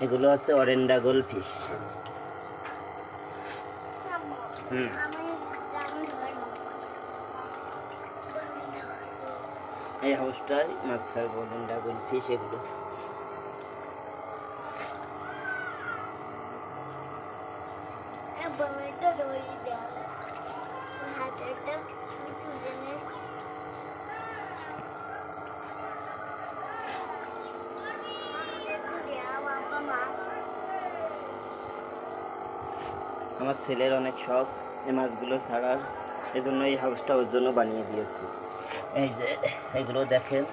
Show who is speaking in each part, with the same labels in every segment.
Speaker 1: এগুলো হচ্ছে অরেন্ডা গোল ফিশ হুম। এই হাউসটায় মাছ ছাড়বো অরেন্ডা গোল ফিশ এগুলো আমার ছেলের অনেক শখ এই মাছগুলো ছাড়ার। এজন্য এই হাউসটা ওর জন্য বানিয়ে দিয়েছি। এই যে এগুলো দেখেন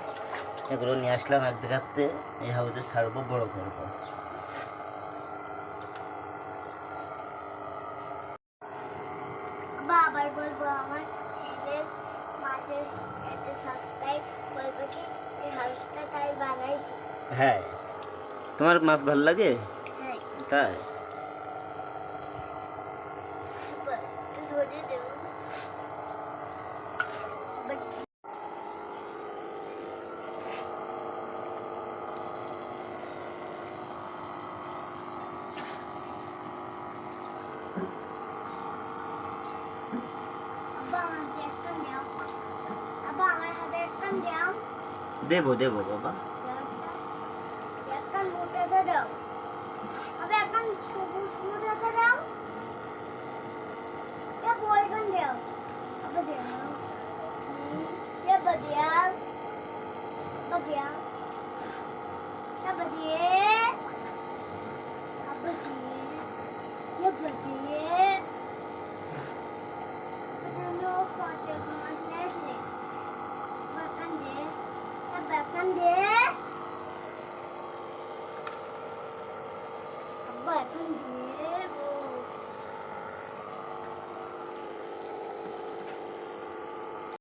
Speaker 1: এগুলো নিয়ে আসলাম এক জায়গাতে। এই হাউসে ছাড়বো বড় করব।
Speaker 2: আবার বলব আমার ছেলের মাসের একটা সাবস্ক্রাইব বলব কি এই হাউসটা তাই বানাইছি।
Speaker 1: হ্যাঁ। তোমার মাছ ভালো লাগে?
Speaker 2: হ্যাঁ।
Speaker 1: তাই?
Speaker 2: আমার হাতে একটা দাও
Speaker 1: দেবো দেবো বাবা
Speaker 2: একটা মোটাতে দাও আবে একটা সবুজ মোটাতে দাও এ Apa dia? Hmm. Ya apa dia? Apa dia? Apa ya, dia? Apa dia? Ya apa dia? apa dia? teman Nesli. Dia. apa dia. Dia.